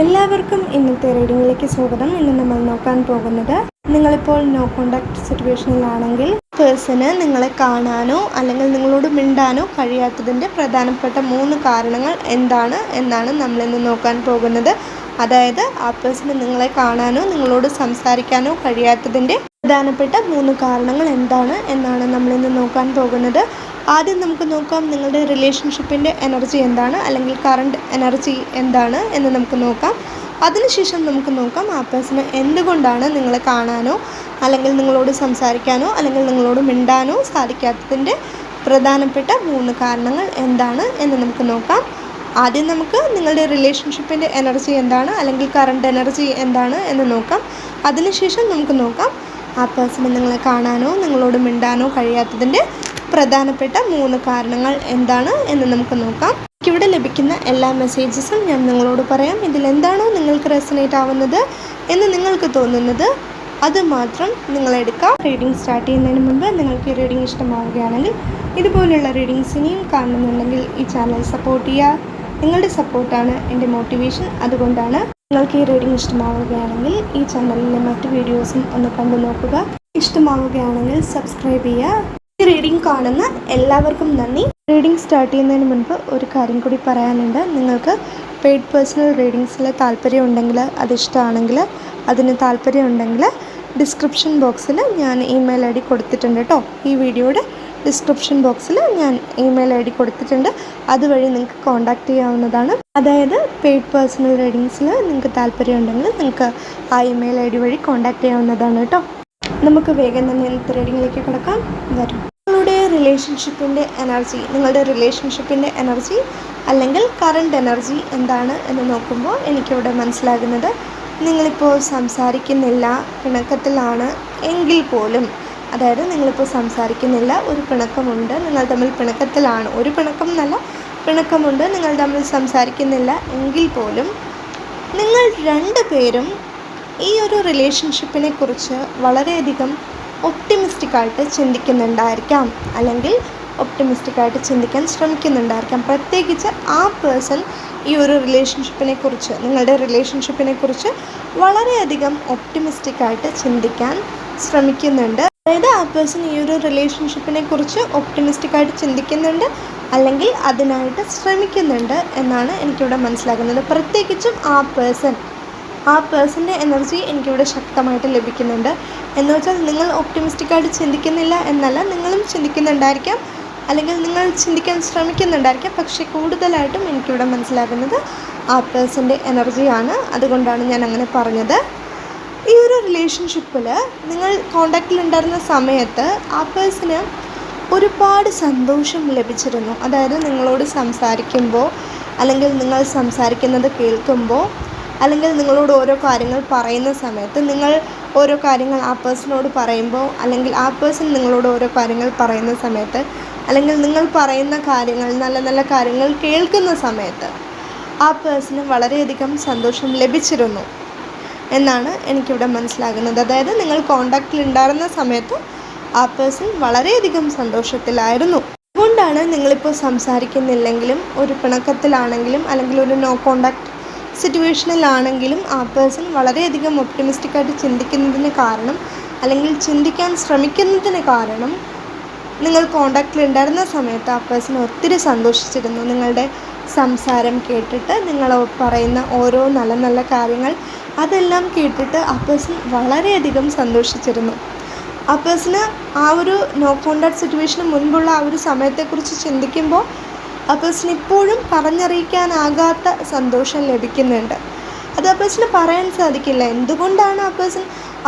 എല്ലാവർക്കും ഇന്നത്തെ റീഡിങ്ങിലേക്ക് സ്വാഗതം. ഇന്ന് നമ്മൾ നോക്കാൻ പോകുന്നത് നിങ്ങളിപ്പോൾ നോ കോണ്ടാക്ട് സിറ്റുവേഷനിലാണെങ്കിൽ പേഴ്സണ് നിങ്ങളെ കാണാനോ അല്ലെങ്കിൽ നിങ്ങളോട് മിണ്ടാനോ കഴിയാത്തതിന്റെ പ്രധാനപ്പെട്ട മൂന്ന് കാരണങ്ങൾ എന്താണ് എന്നാണ് നമ്മളിന്ന് നോക്കാൻ പോകുന്നത്. അതായത് ആ പേഴ്സണ് നിങ്ങളെ കാണാനോ നിങ്ങളോട് സംസാരിക്കാനോ കഴിയാത്തതിന്റെ പ്രധാനപ്പെട്ട മൂന്ന് കാരണങ്ങൾ എന്താണ് എന്നാണ് നമ്മളിന്ന് നോക്കാൻ പോകുന്നത്. ആദ്യം നമുക്ക് നോക്കാം നിങ്ങളുടെ റിലേഷൻഷിപ്പിന്റെ എനർജി എന്താണ് അല്ലെങ്കിൽ കറണ്ട് എനർജി എന്താണ് എന്ന് നമുക്ക് നോക്കാം. അതിനുശേഷം നമുക്ക് നോക്കാം ആ പേഴ്സണ് എന്തുകൊണ്ടാണ് നിങ്ങളെ കാണാനോ അല്ലെങ്കിൽ നിങ്ങളോട് സംസാരിക്കാനോ അല്ലെങ്കിൽ നിങ്ങളോട് മിണ്ടാനോ സാധിക്കാത്തതിന്റെ പ്രധാനപ്പെട്ട മൂന്ന് കാരണങ്ങൾ എന്താണ് എന്ന് നമുക്ക് നോക്കാം. ആദ്യം നമുക്ക് നിങ്ങളുടെ റിലേഷൻഷിപ്പിന്റെ എനർജി എന്താണ് അല്ലെങ്കിൽ കറണ്ട് എനർജി എന്താണ് എന്ന് നോക്കാം. അതിനുശേഷം നമുക്ക് നോക്കാം ആ പേഴ്സണ് നിങ്ങളെ കാണാനോ നിങ്ങളോട് മിണ്ടാനോ കഴിയാത്തതിന്റെ പ്രധാനപ്പെട്ട മൂന്ന് കാരണങ്ങൾ എന്താണ് എന്ന് നമുക്ക് നോക്കാം. ഇവിടെ ലഭിക്കുന്ന എല്ലാ മെസ്സേജസും ഞാൻ നിങ്ങളോട് പറയാം. ഇതിൽ എന്താണോ നിങ്ങൾക്ക് റെസനേറ്റ് ആവുന്നത് എന്ന് നിങ്ങൾക്ക് തോന്നുന്നത് അത് മാത്രം നിങ്ങളെടുക്കാം റീഡിംഗ് സ്റ്റാർട്ട് ചെയ്യുന്നതിന് മുമ്പ് നിങ്ങൾക്ക് ഈ റീഡിംഗ് ഇഷ്ടമാവുകയാണെങ്കിൽ ഇതുപോലുള്ള റീഡിങ്സ് ഇനിയും കാണുന്നുണ്ടെങ്കിൽ ഈ ചാനൽ സപ്പോർട്ട് ചെയ്യുക. നിങ്ങളുടെ സപ്പോർട്ടാണ് എന്റെ മോട്ടിവേഷൻ അതുകൊണ്ടാണ് നിങ്ങൾക്ക് ഈ റീഡിംഗ് ഇഷ്ടമാവുകയാണെങ്കിൽ ഈ ചാനലിലെ മറ്റ് വീഡിയോസും ഒന്ന് കണ്ടു നോക്കുക. ഇഷ്ടമാവുകയാണെങ്കിൽ സബ്സ്ക്രൈബ് ചെയ്യുക. ഈ റീഡിംഗ് കാണുന്ന എല്ലാവർക്കും നന്ദി. റീഡിംഗ് സ്റ്റാർട്ട് ചെയ്യുന്നതിന് മുൻപ് ഒരു കാര്യം കൂടി പറയാനുണ്ട്. നിങ്ങൾക്ക് പെയ്ഡ് പേഴ്സണൽ റീഡിങ്സിൽ താല്പര്യം ഉണ്ടെങ്കിൽ അത് ഇഷ്ടമാണെങ്കിൽ അതിന് താല്പര്യം ഉണ്ടെങ്കിൽ ഡിസ്ക്രിപ്ഷൻ ബോക്സിൽ ഞാൻ ഇമെയിൽ ഐ ഡി കൊടുത്തിട്ടുണ്ട് കേട്ടോ ഈ വീഡിയോയുടെ ഡിസ്ക്രിപ്ഷൻ ബോക്സിൽ ഞാൻ ഇമെയിൽ ഐ ഡി കൊടുത്തിട്ടുണ്ട്. അതുവഴി നിങ്ങൾക്ക് കോൺടാക്റ്റ് ചെയ്യാവുന്നതാണ്. അതായത് പെയ്ഡ് പേഴ്സണൽ റീഡിങ്സിൽ നിങ്ങൾക്ക് താല്പര്യം ഉണ്ടെങ്കിൽ നിങ്ങൾക്ക് ആ ഇമെയിൽ ഐ ഡി വഴി കോൺടാക്റ്റ് ചെയ്യാവുന്നതാണ് കേട്ടോ നമുക്ക് വേഗം തന്നെ ഇന്നത്തെ റീഡിങ്ങിലേക്ക് കിടക്കാം. വരും. നിങ്ങളുടെ റിലേഷൻഷിപ്പിന്റെ എനർജി നിങ്ങളുടെ റിലേഷൻഷിപ്പിന്റെ എനർജി അല്ലെങ്കിൽ കറണ്ട് എനർജി എന്താണ് എന്ന് നോക്കുമ്പോൾ എനിക്കിവിടെ മനസ്സിലാകുന്നത്. നിങ്ങളിപ്പോൾ സംസാരിക്കുന്നില്ല പിണക്കത്തിലാണ് എങ്കിൽ പോലും അതായത് നിങ്ങളിപ്പോൾ സംസാരിക്കുന്നില്ല ഒരു പിണക്കമുണ്ട് നിങ്ങൾ തമ്മിൽ പിണക്കത്തിലാണ്. ഒരു പിണക്കം എന്നല്ല പിണക്കമുണ്ട് നിങ്ങൾ തമ്മിൽ സംസാരിക്കുന്നില്ല എങ്കിൽ പോലും നിങ്ങൾ രണ്ട് പേരും ഈ ഒരു റിലേഷൻഷിപ്പിനെ കുറിച്ച് വളരെയധികം ഒപ്റ്റിമിസ്റ്റിക്കായിട്ട് ചിന്തിക്കുന്നുണ്ടായിരിക്കാം. അല്ലെങ്കിൽ ഒപ്റ്റിമിസ്റ്റിക്കായിട്ട് ചിന്തിക്കാൻ ശ്രമിക്കുന്നുണ്ടായിരിക്കാം. പ്രത്യേകിച്ച് ആ പേഴ്സൺ ഈ ഒരു റിലേഷൻഷിപ്പിനെ കുറിച്ച് നിങ്ങളുടെ റിലേഷൻഷിപ്പിനെ കുറിച്ച് വളരെയധികം ഒപ്റ്റിമിസ്റ്റിക്കായിട്ട് ചിന്തിക്കാൻ ശ്രമിക്കുന്നുണ്ട്. അതായത് ആ പേഴ്സൺ ഈ ഒരു റിലേഷൻഷിപ്പിനെ കുറിച്ച് ഒപ്റ്റിമിസ്റ്റിക്കായിട്ട് ചിന്തിക്കുന്നുണ്ട് അല്ലെങ്കിൽ അതിനായിട്ട് ശ്രമിക്കുന്നുണ്ട് എന്നാണ് എനിക്കിവിടെ മനസ്സിലാകുന്നത്. പ്രത്യേകിച്ചും ആ പേഴ്സൺ ആ പേഴ്സന്റെ എനർജി എനിക്കിവിടെ ശക്തമായിട്ട് ലഭിക്കുന്നുണ്ട്. എന്ന് വെച്ചാൽ നിങ്ങൾ ഒപ്റ്റിമിസ്റ്റിക്കായിട്ട് ചിന്തിക്കുന്നില്ല എന്നല്ല നിങ്ങളും ചിന്തിക്കുന്നുണ്ടായിരിക്കാം. അല്ലെങ്കിൽ നിങ്ങൾ ചിന്തിക്കാൻ ശ്രമിക്കുന്നുണ്ടായിരിക്കാം. പക്ഷേ കൂടുതലായിട്ടും എനിക്കിവിടെ മനസ്സിലാകുന്നത് ആ പേഴ്സന്റെ എനർജിയാണ് അതുകൊണ്ടാണ് ഞാൻ അങ്ങനെ പറഞ്ഞത്. ഈ ഒരു റിലേഷൻഷിപ്പിൽ നിങ്ങൾ കോണ്ടാക്റ്റിലുണ്ടായിരുന്ന സമയത്ത് ആ പേഴ്സണ് ഒരുപാട് സന്തോഷം ലഭിച്ചിരുന്നു. അതായത് നിങ്ങളോട് സംസാരിക്കുമ്പോൾ അല്ലെങ്കിൽ നിങ്ങൾ സംസാരിക്കുന്നത് കേൾക്കുമ്പോൾ അല്ലെങ്കിൽ നിങ്ങളോട് ഓരോ കാര്യങ്ങൾ പറയുന്ന സമയത്ത് നിങ്ങൾ ഓരോ കാര്യങ്ങൾ ആ പേഴ്സണോട് പറയുമ്പോൾ അല്ലെങ്കിൽ ആ പേഴ്സൺ നിങ്ങളോട് ഓരോ കാര്യങ്ങൾ പറയുന്ന സമയത്ത് അല്ലെങ്കിൽ നിങ്ങൾ പറയുന്ന കാര്യങ്ങൾ നല്ല നല്ല കാര്യങ്ങൾ കേൾക്കുന്ന സമയത്ത് ആ പേഴ്സണ് വളരെയധികം സന്തോഷം ലഭിച്ചിരുന്നു. എന്നാണ് എനിക്കിവിടെ മനസ്സിലാകുന്നത്. അതായത് നിങ്ങൾ കോണ്ടാക്റ്റിൽ ഉണ്ടായിരുന്ന സമയത്ത് ആ പേഴ്സൺ വളരെയധികം സന്തോഷത്തിലായിരുന്നു. അതുകൊണ്ടാണ് നിങ്ങളിപ്പോൾ സംസാരിക്കുന്നില്ലെങ്കിലും ഒരു പിണക്കത്തിലാണെങ്കിലും അല്ലെങ്കിൽ ഒരു നോ കോണ്ടാക്ട് സിറ്റുവേഷനിലാണെങ്കിലും ആ പേഴ്സൺ വളരെയധികം ഒപ്റ്റിമിസ്റ്റിക്കായിട്ട് ചിന്തിക്കുന്നതിന് കാരണം അല്ലെങ്കിൽ ചിന്തിക്കാൻ ശ്രമിക്കുന്നതിന് കാരണം നിങ്ങൾ കോണ്ടാക്റ്റിൽ ഉണ്ടായിരുന്ന സമയത്ത് ആ പേഴ്സൺ ഒത്തിരി സന്തോഷിച്ചിരുന്നു. നിങ്ങളുടെ സംസാരം കേട്ടിട്ട് നിങ്ങൾ പറയുന്ന ഓരോ നല്ല നല്ല കാര്യങ്ങൾ അതെല്ലാം കേട്ടിട്ട് ആ വളരെയധികം സന്തോഷിച്ചിരുന്നു. ആ ആ ഒരു നോ കോണ്ടാക്ട് സിറ്റുവേഷന് മുൻപുള്ള ആ ഒരു സമയത്തെക്കുറിച്ച് ചിന്തിക്കുമ്പോൾ ആ ഇപ്പോഴും പറഞ്ഞറിയിക്കാനാകാത്ത സന്തോഷം ലഭിക്കുന്നുണ്ട്. അത് ആ പറയാൻ സാധിക്കില്ല. എന്തുകൊണ്ടാണ് ആ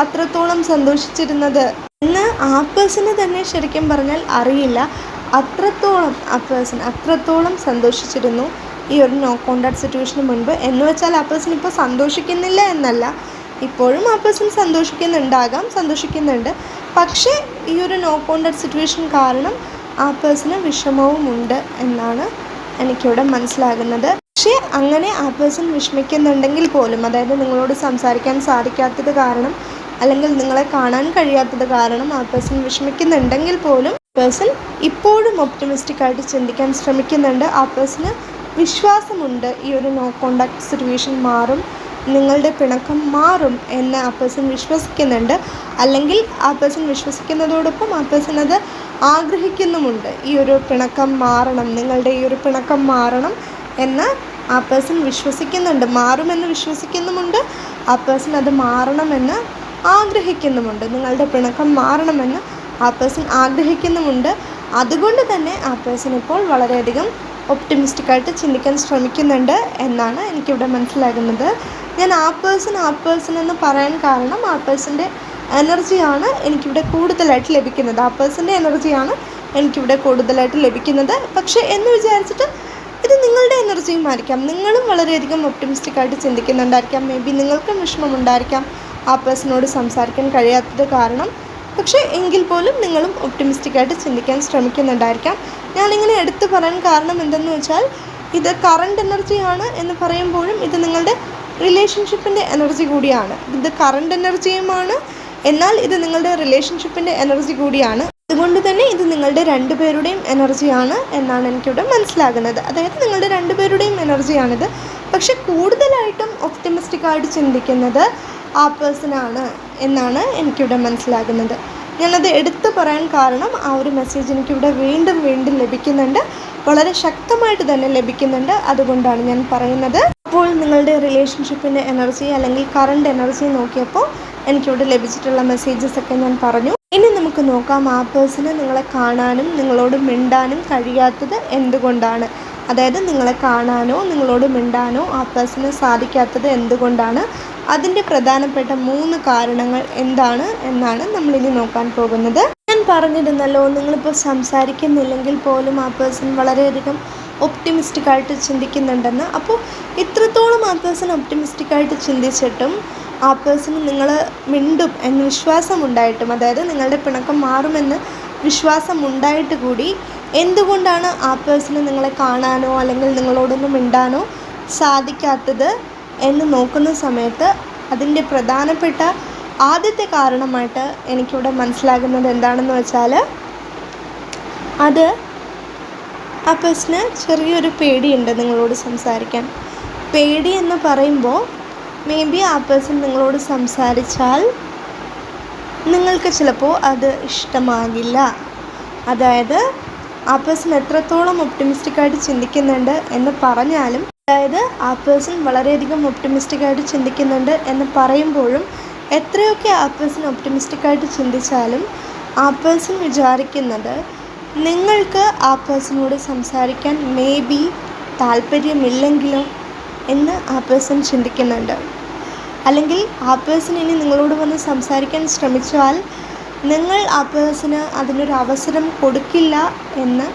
അത്രത്തോളം സന്തോഷിച്ചിരുന്നത് എന്ന് ആ പേഴ്സണ് തന്നെ ശരിക്കും പറഞ്ഞാൽ അറിയില്ല. അത്രത്തോളം ആ പേഴ്സൺ അത്രത്തോളം സന്തോഷിച്ചിരുന്നു. ഈ ഒരു നോ കോണ്ടാക്ട് സിറ്റുവേഷന് മുൻപ് എന്ന് വെച്ചാൽ ആ പേഴ്സൺ ഇപ്പോൾ സന്തോഷിക്കുന്നില്ല എന്നല്ല. ഇപ്പോഴും ആ പേഴ്സൺ സന്തോഷിക്കുന്നുണ്ടാകാം സന്തോഷിക്കുന്നുണ്ട്. പക്ഷേ ഈ ഒരു നോ കോണ്ടാക്ട് സിറ്റുവേഷൻ കാരണം ആ പേഴ്സണ് വിഷമവുമുണ്ട് എന്നാണ് എനിക്കിവിടെ മനസ്സിലാകുന്നത്. പക്ഷേ അങ്ങനെ ആ പേഴ്സൺ വിഷമിക്കുന്നുണ്ടെങ്കിൽ പോലും അതായത് നിങ്ങളോട് സംസാരിക്കാൻ സാധിക്കാത്തത് കാരണം അല്ലെങ്കിൽ നിങ്ങളെ കാണാൻ കഴിയാത്തത് കാരണം ആ പേഴ്സൺ വിഷമിക്കുന്നുണ്ടെങ്കിൽ പോലും പേഴ്സൺ ഇപ്പോഴും ഒപ്റ്റമിസ്റ്റിക്കായിട്ട് ചിന്തിക്കാൻ ശ്രമിക്കുന്നുണ്ട്. ആ പേഴ്സണ് വിശ്വാസമുണ്ട്. ഈ ഒരു നോ കോണ്ടാക്ട് സിറ്റുവേഷൻ മാറും. നിങ്ങളുടെ പിണക്കം മാറും എന്ന് ആ പേഴ്സൺ വിശ്വസിക്കുന്നുണ്ട്. അല്ലെങ്കിൽ ആ പേഴ്സൺ വിശ്വസിക്കുന്നതോടൊപ്പം ആ പേഴ്സൺ അത് ആഗ്രഹിക്കുന്നുമുണ്ട്. ഈ ഒരു പിണക്കം മാറണം. നിങ്ങളുടെ ഈ ഒരു പിണക്കം മാറണം എന്ന് ആ പേഴ്സൺ വിശ്വസിക്കുന്നുണ്ട്. മാറുമെന്ന് വിശ്വസിക്കുന്നുമുണ്ട്. ആ പേഴ്സൺ അത് മാറണമെന്ന് ആഗ്രഹിക്കുന്നുമുണ്ട്. നിങ്ങളുടെ പിണക്കം മാറണമെന്ന് ആ പേഴ്സൺ ആഗ്രഹിക്കുന്നുമുണ്ട്. അതുകൊണ്ട് തന്നെ ആ പേഴ്സൺ ഇപ്പോൾ വളരെയധികം ഒപ്റ്റിമിസ്റ്റിക്കായിട്ട് ചിന്തിക്കാൻ ശ്രമിക്കുന്നുണ്ട് എന്നാണ് എനിക്കിവിടെ മനസ്സിലാകുന്നത്. ഞാൻ ആ പേഴ്സൺ ആ പേഴ്സൺ എന്ന് പറയാൻ കാരണം ആ പേഴ്സന്റെ എനർജിയാണ് എനിക്കിവിടെ കൂടുതലായിട്ട് ലഭിക്കുന്നത്. ആ പേഴ്സന്റെ എനർജിയാണ് എനിക്കിവിടെ കൂടുതലായിട്ട് ലഭിക്കുന്നത്. പക്ഷേ എന്ന് വിചാരിച്ചിട്ട് ഇത് നിങ്ങളുടെ എനർജിയും ആയിരിക്കാം. നിങ്ങളും വളരെയധികം ഒപ്റ്റിമിസ്റ്റിക്കായിട്ട് ചിന്തിക്കുന്നുണ്ടായിരിക്കാം. മേ ബി നിങ്ങൾക്കും വിഷമമുണ്ടായിരിക്കാം ആ പേഴ്സണോട് സംസാരിക്കാൻ കഴിയാത്തത് കാരണം പക്ഷേ എങ്കിൽ പോലും നിങ്ങളും ഒപ്റ്റിമിസ്റ്റിക് ആയിട്ട് ചിന്തിക്കാൻ ശ്രമിക്കുന്നുണ്ടായിരിക്കാം. ഞാനിങ്ങനെ എടുത്തു പറയാൻ കാരണം എന്തെന്ന് വെച്ചാൽ ഇത് കറണ്ട് എനർജിയാണ് എന്ന് പറയുമ്പോഴും ഇത് നിങ്ങളുടെ റിലേഷൻഷിപ്പിന്റെ എനർജി കൂടിയാണ്. ഇത് കറണ്ട് എനർജിയുമാണ് എന്നാൽ ഇത് നിങ്ങളുടെ റിലേഷൻഷിപ്പിന്റെ എനർജി കൂടിയാണ്. അതുകൊണ്ട് തന്നെ ഇത് നിങ്ങളുടെ രണ്ടുപേരുടെയും എനർജിയാണ് എന്നാണ് എനിക്കിവിടെ മനസ്സിലാകുന്നത്. അതായത് നിങ്ങളുടെ രണ്ടുപേരുടെയും എനർജിയാണിത് പക്ഷെ കൂടുതലായിട്ടും ഒപ്റ്റിമിസ്റ്റിക്കായിട്ട് ചിന്തിക്കുന്നത് ആ പേഴ്സണാണ് എന്നാണ് എനിക്കിവിടെ മനസ്സിലാകുന്നത്. ഞാനത് എടുത്തു പറയാൻ കാരണം ആ ഒരു മെസ്സേജ് എനിക്കിവിടെ വീണ്ടും വീണ്ടും ലഭിക്കുന്നുണ്ട്. വളരെ ശക്തമായിട്ട് തന്നെ ലഭിക്കുന്നുണ്ട്. അതുകൊണ്ടാണ് ഞാൻ പറയുന്നത്. അപ്പോൾ നിങ്ങളുടെ റിലേഷൻഷിപ്പിന്റെ എനർജി അല്ലെങ്കിൽ കറണ്ട് എനർജി നോക്കിയപ്പോൾ എനിക്കിവിടെ ലഭിച്ചിട്ടുള്ള മെസ്സേജസ് ഒക്കെ ഞാൻ പറഞ്ഞു. ഇനി നമുക്ക് നോക്കാം ആ പേഴ്സണ് നിങ്ങളെ കാണാനും നിങ്ങളോട് മിണ്ടാനും കഴിയാത്തത് എന്തുകൊണ്ടാണ്? അതായത് നിങ്ങളെ കാണാനോ നിങ്ങളോട് മിണ്ടാനോ ആ പേഴ്സണ് സാധിക്കാത്തത് എന്തുകൊണ്ടാണ്? അതിന്റെ പ്രധാനപ്പെട്ട മൂന്ന് കാരണങ്ങൾ എന്താണ് എന്നാണ് നമ്മളിനി നോക്കാൻ പോകുന്നത്. ഞാൻ പറഞ്ഞിരുന്നല്ലോ നിങ്ങളിപ്പോൾ സംസാരിക്കുന്നില്ലെങ്കിൽ പോലും ആ പേഴ്സൺ വളരെയധികം ഒപ്റ്റിമിസ്റ്റിക് ആയിട്ട് ചിന്തിക്കുന്നുണ്ടെന്ന്. അപ്പോൾ ഇത്രത്തോളം ആ പേഴ്സൺ ഒപ്റ്റിമിസ്റ്റിക് ആയിട്ട് ചിന്തിച്ചിട്ടും ആ പേഴ്സൺ നിങ്ങൾ മിണ്ടും എന്ന് വിശ്വാസമുണ്ടായിട്ടും അതായത് നിങ്ങളുടെ പിണക്കം മാറുമെന്ന് വിശ്വാസമുണ്ടായിട്ട് കൂടി എന്തുകൊണ്ടാണ് ആ പേഴ്സണ് നിങ്ങളെ കാണാനോ അല്ലെങ്കിൽ നിങ്ങളോടൊന്നും മിണ്ടാനോ സാധിക്കാത്തത് എന്ന് നോക്കുന്ന സമയത്ത് അതിന്റെ പ്രധാനപ്പെട്ട ആദ്യത്തെ കാരണമായിട്ട് എനിക്കിവിടെ മനസ്സിലാകുന്നത് എന്താണെന്ന് വെച്ചാൽ അത് ആ പേഴ്സണ് ചെറിയൊരു പേടിയുണ്ട് നിങ്ങളോട് സംസാരിക്കാൻ. പേടി എന്ന് പറയുമ്പോൾ മേ ബി ആ പേഴ്സൺ നിങ്ങളോട് സംസാരിച്ചാൽ നിങ്ങൾക്ക് ചിലപ്പോൾ അത് ഇഷ്ടമാകില്ല. അതായത് ആ പേഴ്സൺ എത്രത്തോളം ഒപ്റ്റിമിസ്റ്റിക് ആയിട്ട് ചിന്തിക്കുന്നുണ്ട് എന്ന് പറഞ്ഞാലും അതായത് ആ പേഴ്സൺ വളരെയധികം ഒപ്റ്റിമിസ്റ്റിക് ആയിട്ട് ചിന്തിക്കുന്നുണ്ട് എന്ന് പറയുമ്പോഴും എത്രയൊക്കെ ആ പേഴ്സൺ ഒപ്റ്റിമിസ്റ്റിക് ആയിട്ട് ചിന്തിച്ചാലും ആ പേഴ്സൺ വിചാരിക്കുന്നത് നിങ്ങൾക്ക് ആ പേഴ്സണോട് സംസാരിക്കാൻ മേ ബി താല്പര്യമില്ലെങ്കിലോ എന്ന് ആ പേഴ്സൺ ചിന്തിക്കുന്നുണ്ട്. അല്ലെങ്കിൽ ആ പേഴ്സൺ ഇനി നിങ്ങളോട് വന്ന് സംസാരിക്കാൻ ശ്രമിച്ചാൽ നിങ്ങൾ ആ പേഴ്സണ് അതിനൊരു അവസരം കൊടുക്കില്ല എന്ന്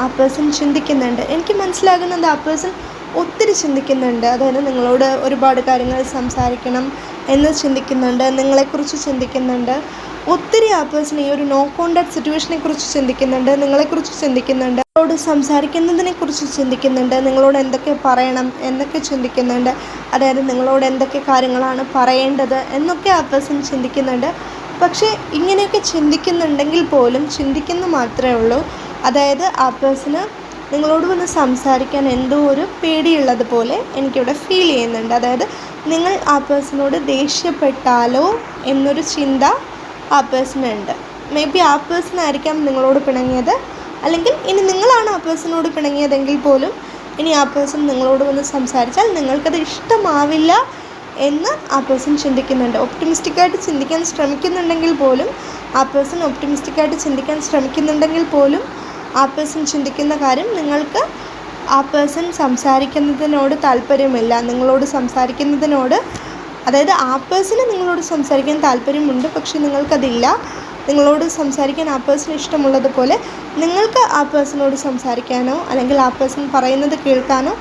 ആ പേഴ്സൺ ചിന്തിക്കുന്നുണ്ട്. എനിക്ക് മനസ്സിലാകുന്നത് ആ പേഴ്സൺ ഒത്തിരി ചിന്തിക്കുന്നുണ്ട്. അതായത് നിങ്ങളോട് ഒരുപാട് കാര്യങ്ങൾ സംസാരിക്കണം എന്ന് ചിന്തിക്കുന്നുണ്ട്. നിങ്ങളെക്കുറിച്ച് ചിന്തിക്കുന്നുണ്ട്. ഒത്തിരി ആ പേഴ്സൺ ഈ ഒരു നോ കോണ്ടാക്ട് സിറ്റുവേഷനെ കുറിച്ച് ചിന്തിക്കുന്നുണ്ട്. നിങ്ങളെക്കുറിച്ച് ചിന്തിക്കുന്നുണ്ട്. നിങ്ങളോട് സംസാരിക്കുന്നതിനെ കുറിച്ച് ചിന്തിക്കുന്നുണ്ട്. നിങ്ങളോട് എന്തൊക്കെ പറയണം എന്നൊക്കെ ചിന്തിക്കുന്നുണ്ട്. അതായത് നിങ്ങളോട് എന്തൊക്കെ കാര്യങ്ങളാണ് പറയേണ്ടത് എന്നൊക്കെ ആ പേഴ്സൺ ചിന്തിക്കുന്നുണ്ട്. പക്ഷേ ഇങ്ങനെയൊക്കെ ചിന്തിക്കുന്നുണ്ടെങ്കിൽ പോലും ചിന്തിക്കുന്നു മാത്രമേ ഉള്ളൂ. അതായത് ആ പേഴ്സണ് നിങ്ങളോട് വന്ന് സംസാരിക്കാൻ എന്തോ ഒരു പേടിയുള്ളത് പോലെ എനിക്കിവിടെ ഫീൽ ചെയ്യുന്നുണ്ട്. അതായത് നിങ്ങൾ ആ പേഴ്സണോട് ദേഷ്യപ്പെട്ടാലോ എന്നൊരു ചിന്ത ആ പേഴ്സണുണ്ട് മേ ബി ആ പേഴ്സൺ ആയിരിക്കാം നിങ്ങളോട് പിണങ്ങിയത്. അല്ലെങ്കിൽ ഇനി നിങ്ങളാണ് ആ പേഴ്സണോട് പിണങ്ങിയതെങ്കിൽ പോലും ഇനി ആ പേഴ്സൺ നിങ്ങളോട് വന്ന് സംസാരിച്ചാൽ നിങ്ങൾക്കത് ഇഷ്ടമാവില്ല. എന്ന് ആ പേഴ്സൺ ചിന്തിക്കുന്നുണ്ട്. ഒപ്റ്റിമിസ്റ്റിക്കായിട്ട് ചിന്തിക്കാൻ ശ്രമിക്കുന്നുണ്ടെങ്കിൽ പോലും ആ പേഴ്സൺ ഒപ്റ്റിമിസ്റ്റിക്കായിട്ട് ചിന്തിക്കാൻ ശ്രമിക്കുന്നുണ്ടെങ്കിൽ പോലും ആ പേഴ്സൺ ചിന്തിക്കുന്ന കാര്യം നിങ്ങൾക്ക് ആ പേഴ്സൺ സംസാരിക്കുന്നതിനോട് താല്പര്യമില്ല. നിങ്ങളോട് സംസാരിക്കുന്നതിനോട് അതായത് ആ പേഴ്സണ് നിങ്ങളോട് സംസാരിക്കാൻ താല്പര്യമുണ്ട് പക്ഷെ നിങ്ങൾക്കതില്ല. നിങ്ങളോട് സംസാരിക്കാൻ ആ പേഴ്സൺ ഇഷ്ടമുള്ളതുപോലെ നിങ്ങൾക്ക് ആ പേഴ്സണോട് സംസാരിക്കാനോ അല്ലെങ്കിൽ ആ പേഴ്സൺ പറയുന്നത് കേൾക്കാനോ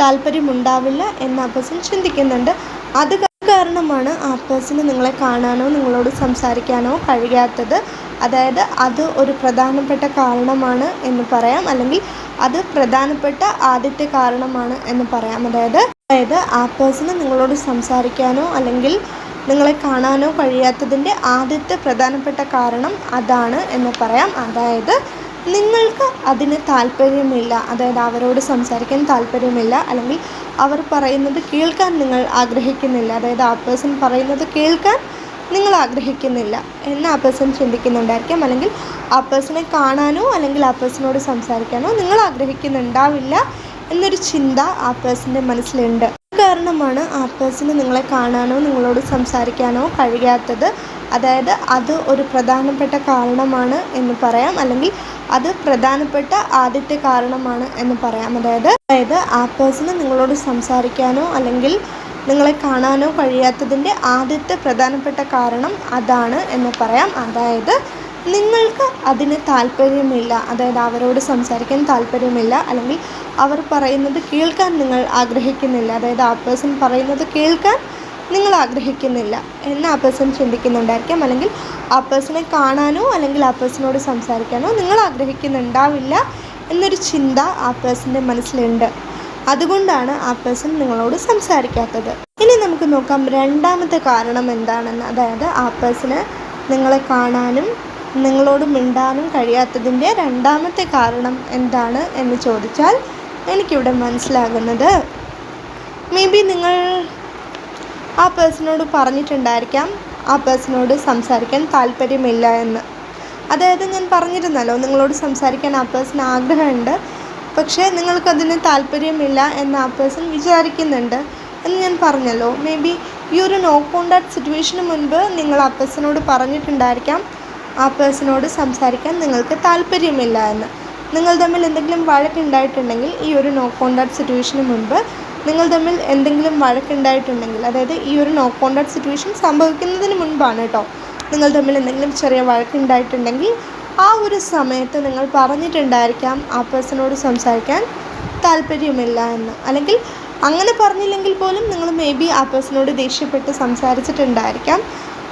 താല്പര്യമുണ്ടാവില്ല എന്ന് ആ പേഴ്സൺ ചിന്തിക്കുന്നുണ്ട്. അത് കാരണമാണ് ആ പേഴ്സണ് നിങ്ങളെ കാണാനോ നിങ്ങളോട് സംസാരിക്കാനോ കഴിയാത്തത്. അതായത് അത് ഒരു പ്രധാനപ്പെട്ട കാരണമാണ് എന്ന് പറയാം. അല്ലെങ്കിൽ അത് പ്രധാനപ്പെട്ട ആദ്യത്തെ കാരണമാണ് എന്ന് പറയാം. അതായത് അതായത് ആ പേഴ്സണ് നിങ്ങളോട് സംസാരിക്കാനോ അല്ലെങ്കിൽ നിങ്ങളെ കാണാനോ കഴിയാത്തതിന്റെ ആദ്യത്തെ പ്രധാനപ്പെട്ട കാരണം അതാണ് എന്ന് പറയാം. അതായത് നിങ്ങൾക്ക് അതിന് താല്പര്യമില്ല. അതായത് അവരോട് സംസാരിക്കാൻ താല്പര്യമില്ല. അല്ലെങ്കിൽ അവർ പറയുന്നത് കേൾക്കാൻ നിങ്ങൾ ആഗ്രഹിക്കുന്നില്ല. അതായത് ആ പേഴ്സൺ പറയുന്നത് കേൾക്കാൻ നിങ്ങൾ ആഗ്രഹിക്കുന്നില്ല എന്ന് ആ പേഴ്സൺ ചിന്തിക്കുന്നുണ്ടായിരിക്കാം. അല്ലെങ്കിൽ ആ പേഴ്സണെ കാണാനോ അല്ലെങ്കിൽ ആ പേഴ്സണോട് സംസാരിക്കാനോ നിങ്ങൾ ആഗ്രഹിക്കുന്നുണ്ടാവില്ല എന്നൊരു ചിന്ത ആ പേഴ്സന്റെ മനസ്സിലുണ്ട്. കാരണമാണ് ആ പേഴ്സണ് നിങ്ങളെ കാണാനോ നിങ്ങളോട് സംസാരിക്കാനോ കഴിയാത്തത്. അതായത് അത് ഒരു പ്രധാനപ്പെട്ട കാരണമാണ് എന്ന് പറയാം. അല്ലെങ്കിൽ അത് പ്രധാനപ്പെട്ട ആദ്യത്തെ കാരണമാണ് എന്ന് പറയാം. അതായത് അതായത് ആ പേഴ്സണ് നിങ്ങളോട് സംസാരിക്കാനോ അല്ലെങ്കിൽ നിങ്ങളെ കാണാനോ കഴിയാത്തതിന്റെ ആദ്യത്തെ പ്രധാനപ്പെട്ട കാരണം അതാണ് എന്ന് പറയാം. അതായത് നിങ്ങൾക്ക് അതിന് താല്പര്യമില്ല. അതായത് അവരോട് സംസാരിക്കാൻ താല്പര്യമില്ല. അല്ലെങ്കിൽ അവർ പറയുന്നത് കേൾക്കാൻ നിങ്ങൾ ആഗ്രഹിക്കുന്നില്ല. അതായത് ആ പേഴ്സൺ പറയുന്നത് കേൾക്കാൻ നിങ്ങൾ ആഗ്രഹിക്കുന്നില്ല. എന്ന് ആ പേഴ്സൺ ചിന്തിക്കുന്നുണ്ടായിരിക്കാം. അല്ലെങ്കിൽ ആ പേഴ്സണെ കാണാനോ അല്ലെങ്കിൽ ആ പേഴ്സണോട് സംസാരിക്കാനോ നിങ്ങൾ ആഗ്രഹിക്കുന്നുണ്ടാവില്ല എന്നൊരു ചിന്ത ആ പേഴ്സന്റെ മനസ്സിലുണ്ട്. അതുകൊണ്ടാണ് ആ പേഴ്സൺ നിങ്ങളോട് സംസാരിക്കാത്തത്. ഇനി നമുക്ക് നോക്കാം രണ്ടാമത്തെ കാരണം എന്താണെന്ന്. അതായത് ആ പേഴ്സണ് നിങ്ങളെ കാണാനും നിങ്ങളോട് മിണ്ടാനും കഴിയാത്തതിന്റെ രണ്ടാമത്തെ കാരണം എന്താണ് എന്ന് ചോദിച്ചാൽ എനിക്കിവിടെ മനസ്സിലാകുന്നത്. മേ ബി നിങ്ങൾ ആ പേഴ്സണോട് പറഞ്ഞിട്ടുണ്ടായിരിക്കാം. ആ പേഴ്സണോട് സംസാരിക്കാൻ താല്പര്യമില്ല എന്ന്. അതായത് ഞാൻ പറഞ്ഞിരുന്നല്ലോ നിങ്ങളോട് സംസാരിക്കാൻ ആ പേഴ്സൺ ആഗ്രഹമുണ്ട്. പക്ഷേ നിങ്ങൾക്കതിന് താല്പര്യമില്ല എന്ന് ആ പേഴ്സൺ വിചാരിക്കുന്നുണ്ട് എന്ന് ഞാൻ പറഞ്ഞല്ലോ. മേ ബി ഈ ഒരു നോ കോണ്ടാക്ട് സിറ്റുവേഷന് മുൻപ് നിങ്ങൾ ആ പേഴ്സണോട് പറഞ്ഞിട്ടുണ്ടായിരിക്കാം. ആ പേഴ്സണോട് സംസാരിക്കാൻ നിങ്ങൾക്ക് താല്പര്യമില്ല എന്ന്. നിങ്ങൾ തമ്മിൽ എന്തെങ്കിലും വഴക്കുണ്ടായിട്ടുണ്ടെങ്കിൽ ഈ ഒരു നോ കോണ്ടാക്ട് സിറ്റുവേഷന് മുൻപ് നിങ്ങൾ തമ്മിൽ എന്തെങ്കിലും വഴക്കുണ്ടായിട്ടുണ്ടെങ്കിൽ അതായത് ഈ ഒരു നോ കോണ്ടാക്ട് സിറ്റുവേഷൻ സംഭവിക്കുന്നതിന് മുൻപാണ് കേട്ടോ നിങ്ങൾ തമ്മിൽ എന്തെങ്കിലും ചെറിയ വഴക്കുണ്ടായിട്ടുണ്ടെങ്കിൽ ആ ഒരു സമയത്ത് നിങ്ങൾ പറഞ്ഞിട്ടുണ്ടായിരിക്കാം ആ പേഴ്സണോട് സംസാരിക്കാൻ താല്പര്യമില്ല എന്ന്. അല്ലെങ്കിൽ അങ്ങനെ പറഞ്ഞില്ലെങ്കിൽ പോലും നിങ്ങൾ മേ ബി ആ പേഴ്സണോട് ദേഷ്യപ്പെട്ട് സംസാരിച്ചിട്ടുണ്ടായിരിക്കാം.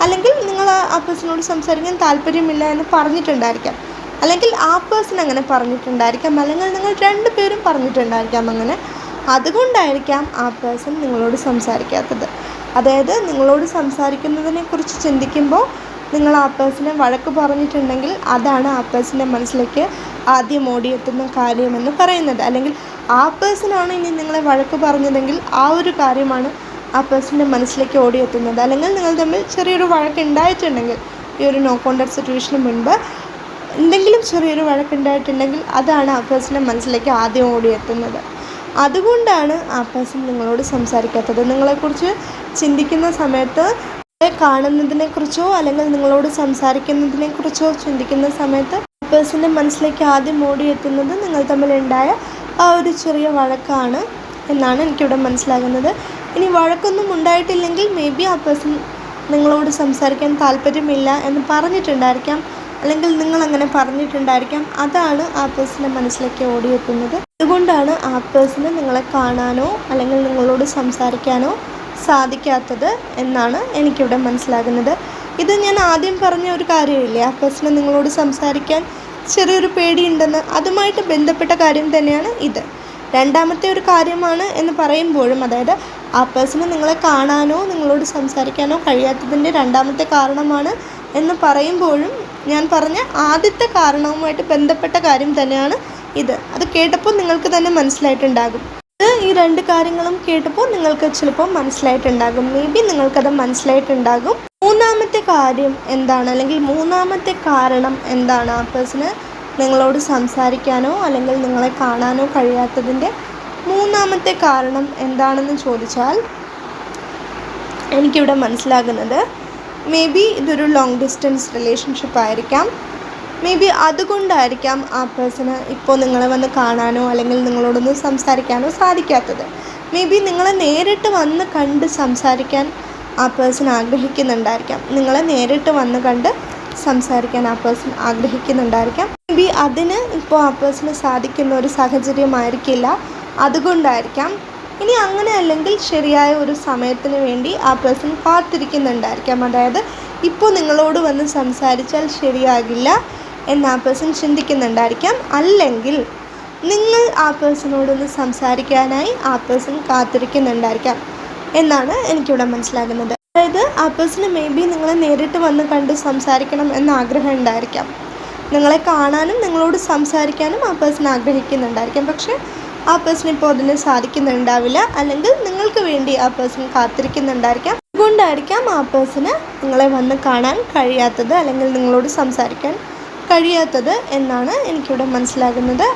അല്ലെങ്കിൽ നിങ്ങൾ ആ പേഴ്സണോട് സംസാരിക്കാൻ താല്പര്യമില്ല എന്ന് പറഞ്ഞിട്ടുണ്ടായിരിക്കാം. അല്ലെങ്കിൽ ആ പേഴ്സൺ അങ്ങനെ പറഞ്ഞിട്ടുണ്ടായിരിക്കാം. അല്ലെങ്കിൽ നിങ്ങൾ രണ്ട് പേരും പറഞ്ഞിട്ടുണ്ടായിരിക്കാം അങ്ങനെ. അതുകൊണ്ടായിരിക്കാം ആ പേഴ്സൺ നിങ്ങളോട് സംസാരിക്കാത്തത്. അതായത് നിങ്ങളോട് സംസാരിക്കുന്നതിനെക്കുറിച്ച് ചിന്തിക്കുമ്പോൾ നിങ്ങൾ ആ പേഴ്സണെ വഴക്ക് പറഞ്ഞിട്ടുണ്ടെങ്കിൽ അതാണ് ആ പേഴ്സന്റെ മനസ്സിലേക്ക് ആദ്യം ഓടിയെത്തുന്ന കാര്യമെന്ന് പറയുന്നത്. അല്ലെങ്കിൽ ആ പേഴ്സണാണ് ഇനി നിങ്ങളെ വഴക്ക് പറഞ്ഞതെങ്കിൽ ആ ഒരു കാര്യമാണ് ആ പേഴ്സന്റെ മനസ്സിലേക്ക് ഓടിയെത്തുന്നത്. അല്ലെങ്കിൽ നിങ്ങൾ തമ്മിൽ ചെറിയൊരു വഴക്ക് ഉണ്ടായിട്ടുണ്ടെങ്കിൽ ഈ ഒരു നോ കോണ്ടാക്ട് സിറ്റുവേഷന് മുൻപ് എന്തെങ്കിലും ചെറിയൊരു വഴക്കുണ്ടായിട്ടുണ്ടെങ്കിൽ അതാണ് ആ പേഴ്സന്റെ മനസ്സിലേക്ക് ആദ്യം ഓടിയെത്തുന്നത്. അതുകൊണ്ടാണ് ആ പേഴ്സൺ നിങ്ങളോട് സംസാരിക്കാത്തത്. നിങ്ങളെക്കുറിച്ച് ചിന്തിക്കുന്ന സമയത്ത് കാണുന്നതിനെക്കുറിച്ചോ അല്ലെങ്കിൽ നിങ്ങളോട് സംസാരിക്കുന്നതിനെക്കുറിച്ചോ ചിന്തിക്കുന്ന സമയത്ത് പേഴ്സന്റെ മനസ്സിലേക്ക് ആദ്യം ഓടിയെത്തുന്നത് നിങ്ങൾ തമ്മിലുണ്ടായ ആ ഒരു ചെറിയ വഴക്കാണ് എന്നാണ് എനിക്കിവിടെ മനസ്സിലാകുന്നത്. ഇനി വഴക്കൊന്നും ഉണ്ടായിട്ടില്ലെങ്കിൽ മേ ബി ആ പേഴ്സൺ നിങ്ങളോട് സംസാരിക്കാൻ താല്പര്യമില്ല എന്ന് പറഞ്ഞിട്ടുണ്ടായിരിക്കാം. അല്ലെങ്കിൽ നിങ്ങൾ അങ്ങനെ പറഞ്ഞിട്ടുണ്ടായിരിക്കാം. അതാണ് ആ പേഴ്സന്റെ മനസ്സിലേക്ക് ഓടിയെത്തുന്നത്. അതുകൊണ്ടാണ് ആ പേഴ്സണ് നിങ്ങളെ കാണാനോ അല്ലെങ്കിൽ നിങ്ങളോട് സംസാരിക്കാനോ സാധിക്കാത്തത് എന്നാണ് എനിക്കിവിടെ മനസ്സിലാകുന്നത്. ഇത് ഞാൻ ആദ്യം പറഞ്ഞ ഒരു കാര്യമില്ലേ? ആ പേഴ്സണ് നിങ്ങളോട് സംസാരിക്കാൻ ചെറിയൊരു പേടിയുണ്ടെന്ന് അതുമായിട്ട് ബന്ധപ്പെട്ട കാര്യം തന്നെയാണ് ഇത്. രണ്ടാമത്തെ ഒരു കാര്യമാണ് എന്ന് പറയുമ്പോഴും അതായത് ആ പേഴ്സണ് നിങ്ങളെ കാണാനോ നിങ്ങളോട് സംസാരിക്കാനോ കഴിയാത്തതിന്റെ രണ്ടാമത്തെ കാരണമാണ് എന്ന് പറയുമ്പോഴും ഞാൻ പറഞ്ഞ ആദ്യത്തെ കാരണവുമായിട്ട് ബന്ധപ്പെട്ട കാര്യം തന്നെയാണ് ഇത്. അത് കേട്ടപ്പോൾ നിങ്ങൾക്ക് തന്നെ മനസ്സിലായിട്ടുണ്ടാകും. ഈ രണ്ട് കാര്യങ്ങളും കേട്ടപ്പോൾ നിങ്ങൾക്ക് ചിലപ്പോൾ മനസ്സിലായിട്ടുണ്ടാകും. മേ ബി നിങ്ങൾക്കത് മനസ്സിലായിട്ടുണ്ടാകും. മൂന്നാമത്തെ കാര്യം എന്താണ്? അല്ലെങ്കിൽ മൂന്നാമത്തെ കാരണം എന്താണ് ആ പേഴ്സണ്? നിങ്ങളോട് സംസാരിക്കാനോ അല്ലെങ്കിൽ നിങ്ങളെ കാണാനോ കഴിയാത്തതിന്റെ മൂന്നാമത്തെ കാരണം എന്താണെന്ന് ചോദിച്ചാൽ എനിക്കിവിടെ മനസ്സിലാകുന്നത് മേ ബി ഇതൊരു ലോങ് ഡിസ്റ്റൻസ് റിലേഷൻഷിപ്പ് ആയിരിക്കാം. മേ ബി അതുകൊണ്ടായിരിക്കാം ആ പേഴ്സണ് ഇപ്പോൾ നിങ്ങളെ വന്ന് കാണാനോ അല്ലെങ്കിൽ നിങ്ങളോടൊന്ന് സംസാരിക്കാനോ സാധിക്കാത്തത്. മേ ബി നിങ്ങളെ നേരിട്ട് വന്ന് കണ്ട് സംസാരിക്കാൻ ആ പേഴ്സൺ ആഗ്രഹിക്കുന്നുണ്ടായിരിക്കാം. നിങ്ങളെ നേരിട്ട് വന്ന് കണ്ട് സംസാരിക്കാൻ ആ പേഴ്സൺ ആഗ്രഹിക്കുന്നുണ്ടായിരിക്കാം. മേ ബി അതിന് ഇപ്പോൾ ആ പേഴ്സണ് സാധിക്കുന്ന ഒരു സാഹചര്യമായിരിക്കില്ല. അതുകൊണ്ടായിരിക്കാം. ഇനി അങ്ങനെ അല്ലെങ്കിൽ ശരിയായ ഒരു സമയത്തിന് വേണ്ടി ആ പേഴ്സൺ കാത്തിരിക്കുന്നുണ്ടായിരിക്കാം. അതായത് ഇപ്പോൾ നിങ്ങളോട് വന്ന് സംസാരിച്ചാൽ ശരിയാകില്ല എന്ന് ആ പേഴ്സൺ ചിന്തിക്കുന്നുണ്ടായിരിക്കാം. അല്ലെങ്കിൽ നിങ്ങൾ ആ പേഴ്സണോടൊന്ന് സംസാരിക്കാനായി ആ പേഴ്സൺ കാത്തിരിക്കുന്നുണ്ടായിരിക്കാം എന്നാണ് എനിക്കിവിടെ മനസ്സിലാകുന്നത്. അതായത് ആ പേഴ്സണ് മേ ബി നിങ്ങളെ നേരിട്ട് വന്ന് കണ്ട് സംസാരിക്കണം എന്ന ആഗ്രഹം ഉണ്ടായിരിക്കാം. നിങ്ങളെ കാണാനും നിങ്ങളോട് സംസാരിക്കാനും ആ പേഴ്സൺ ആഗ്രഹിക്കുന്നുണ്ടായിരിക്കാം. പക്ഷേ ആ പേഴ്സൺ ഇപ്പോൾ അതിന് സാധിക്കുന്നുണ്ടാവില്ല. അല്ലെങ്കിൽ നിങ്ങൾക്ക് വേണ്ടി ആ പേഴ്സൺ കാത്തിരിക്കുന്നുണ്ടായിരിക്കാം. അതുകൊണ്ടായിരിക്കാം ആ പേഴ്സണ് നിങ്ങളെ വന്ന് കാണാൻ കഴിയാത്തത് അല്ലെങ്കിൽ നിങ്ങളോട് സംസാരിക്കാൻ കഴിയാത്തത് എന്നാണ് എനിക്കിവിടെ മനസ്സിലാകുന്നത്.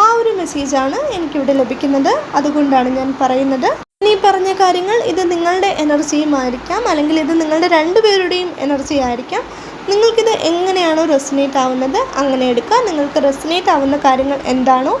ആ ഒരു മെസ്സേജാണ് എനിക്കിവിടെ ലഭിക്കുന്നത്. അതുകൊണ്ടാണ് ഞാൻ പറയുന്നത്. ഇനി പറഞ്ഞ കാര്യങ്ങൾ ഇത് നിങ്ങളുടെ എനർജിയും ആയിരിക്കാം. അല്ലെങ്കിൽ ഇത് നിങ്ങളുടെ രണ്ടുപേരുടെയും എനർജി ആയിരിക്കാം. നിങ്ങൾക്കിത് എങ്ങനെയാണോ റെസിനേറ്റ് ആവുന്നത് അങ്ങനെ എടുക്കുക. നിങ്ങൾക്ക് റെസിനേറ്റ് ആവുന്ന കാര്യങ്ങൾ എന്താണോ